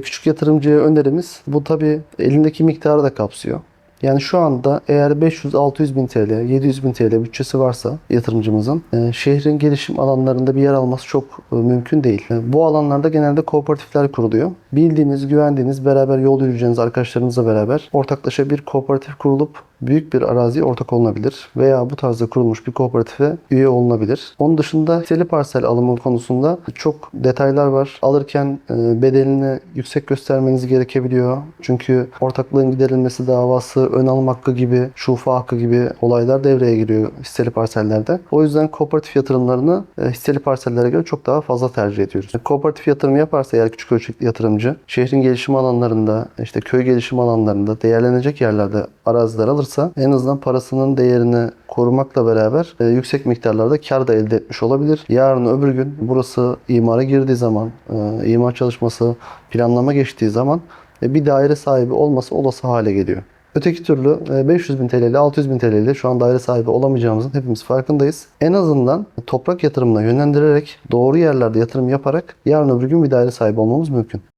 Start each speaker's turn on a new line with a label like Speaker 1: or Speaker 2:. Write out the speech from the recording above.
Speaker 1: Küçük yatırımcıya önerimiz bu tabii elindeki miktarı da kapsıyor. Yani şu anda eğer 500-600 bin TL, 700 bin TL bütçesi varsa yatırımcımızın e, şehrin gelişim alanlarında bir yer alması çok e, mümkün değil. E, Bu alanlarda genelde kooperatifler kuruluyor. Bildiğiniz, güvendiğiniz, beraber yol yürüyeceğiniz arkadaşlarınızla beraber ortaklaşa bir kooperatif kurulup büyük bir araziye ortak olunabilir veya bu tarzda kurulmuş bir kooperatife üye olunabilir. Onun dışında hisseli parsel alımı konusunda çok detaylar var. Alırken e, bedelini yüksek göstermeniz gerekebiliyor. Çünkü ortaklığın giderilmesi davası, ön alım hakkı gibi, şufa hakkı gibi olaylar devreye giriyor hisseli parsellerde. O yüzden kooperatif yatırımlarını e, hisseli parsellere göre çok daha fazla tercih ediyoruz. Kooperatif yatırım yaparsa eğer küçük ölçekli yatırımcı şehrin gelişim alanlarında, işte köy gelişim alanlarında değerlenecek yerlerde araziler alırsa en azından parasının değerini korumakla beraber e, yüksek miktarlarda kar da elde etmiş olabilir. Yarın öbür gün burası imara girdiği zaman, e, imar çalışması planlama geçtiği zaman e, bir daire sahibi olması olası hale geliyor. Öteki türlü e, 500 bin TL ile 600 bin TL ile şu an daire sahibi olamayacağımızın hepimiz farkındayız. En azından toprak yatırımına yönlendirerek doğru yerlerde yatırım yaparak yarın öbür gün bir daire sahibi olmamız mümkün.